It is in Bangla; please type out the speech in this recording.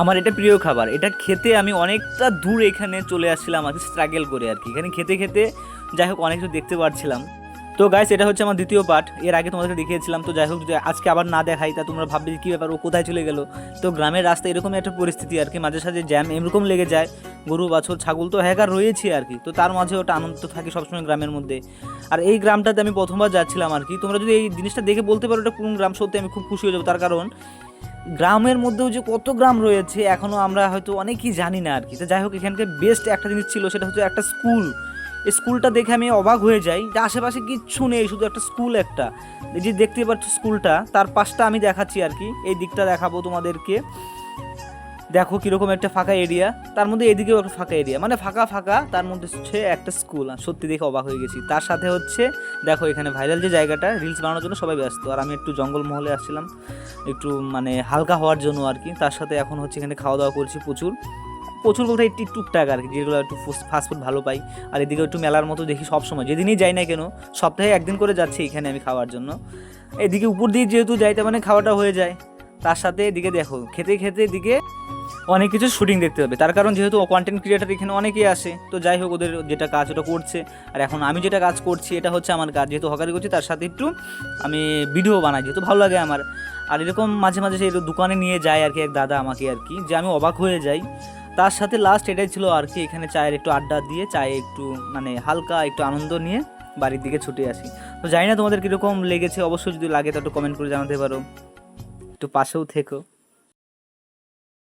আমার এটা প্রিয় খাবার। এটা খেতে আমি অনেকটা দূর এখানে চলে আসছিলাম আর কি স্ট্রাগল করে আর কি। এখানে খেতে খেতে যাই হোক অনেক কিছু দেখতে পারছিলাম। তো গাইস এটা হচ্ছে আমার দ্বিতীয় পার্ট এর আগে তোমাদেরকে দেখিয়েছিলাম, তো যাই হোক যদি আজকে আবার না দেখাই, তা তোমরা ভাববে কী ব্যাপার, ও কোথায় চলে গেলো? তো গ্রামের রাস্তায় এরকমই একটা পরিস্থিতি আর কি। মাঝে সাঝে জ্যাম এরকম লেগে যায়, গরু, বাছর, ছাগল তো হ্যাকার রয়েছে আর কি। তো তার মাঝে ওটা আনন্দ থাকে সবসময় গ্রামের মধ্যে। আর এই গ্রামটাতে আমি প্রথমবার যাচ্ছিলাম আর কি। তোমরা যদি এই জিনিসটা দেখে বলতে পারো, এটা কোন গ্রাম, সত্যি আমি খুব খুশি হয়ে যাব। তার কারণ গ্রামের মধ্যেও যে কত গ্রাম রয়েছে এখনও আমরা হয়তো অনেকেই জানি না আর কি। তো যাই হোক, এখানকার বেস্ট একটা জিনিস ছিল, সেটা হচ্ছে একটা স্কুল এই স্কুলটা দেখে আমি অবাক হয়ে যাই যে আশেপাশে কিচ্ছু নেই, শুধু একটা স্কুল একটা। এই যে দেখতে পাচ্ছ স্কুলটা তার পাশটা আমি দেখাচ্ছি আর কি। এই দিকটা দেখাবো তোমাদেরকে। দেখো কীরকম একটা ফাঁকা এরিয়া তার মধ্যে এদিকেও একটা ফাঁকা এরিয়া মানে ফাঁকা ফাঁকা, তার মধ্যে হচ্ছে একটা স্কুল সত্যি দেখে অবাক হয়ে গেছি। তার সাথে হচ্ছে, দেখো এখানে ভাইরাল যে জায়গাটা রিলস বানানোর জন্য সবাই ব্যস্ত। আর আমি একটু জঙ্গল মহলে আসছিলাম, একটু মানে হালকা হওয়ার জন্য আর কি। তার সাথে এখন হচ্ছে এখানে খাওয়া দাওয়া করছি প্রচুর। প্রচুর বলতে একটু টুকটাক আর কি, যেগুলো একটু ফাস্টফুড ভালো পাই। আর এদিকে একটু মেলার মতো দেখি সব সময় যেদিনই যাই না কেন, সপ্তাহে একদিন করে যাচ্ছি এখানে আমি খাওয়ার জন্য। এদিকে উপর দিয়ে যেহেতু যাই, তার মানে খাওয়াটা হয়ে যায়। তার সাথে এদিকে দেখো, খেতে খেতে এদিকে অনেক কিছু শুটিং দেখতে হবে। তার কারণ যেহেতু কন্টেন্ট ক্রিয়েটার এখানে অনেকেই আসে, তো যাই হোক ওদের যেটা কাজ ওটা করছে। আর এখন আমি যেটা কাজ করছি, এটা হচ্ছে আমার কাজ। যেহেতু হকারি করছি, তার সাথে একটু আমি ভিডিও বানাই, যেহেতু ভালো লাগে আমার। আর এরকম মাঝে মাঝে সেই দোকানে নিয়ে যায় আর কি, এক দাদা আমাকে আর কি, যে আমি অবাক হয়ে যাই। তার সাথে লাস্ট এটাই ছিল আর কি, এখানে চায়ের একটু আড্ডা দিয়ে, চায়ে একটু মানে হালকা একটু আনন্দ নিয়ে বাড়ির দিকে ছুটে আসি। তো জানি না তোমাদের কীরকম লেগেছে, অবশ্যই যদি লাগে তো একটু কমেন্ট করে জানাতে পারো। একটু পাশেও থেকো।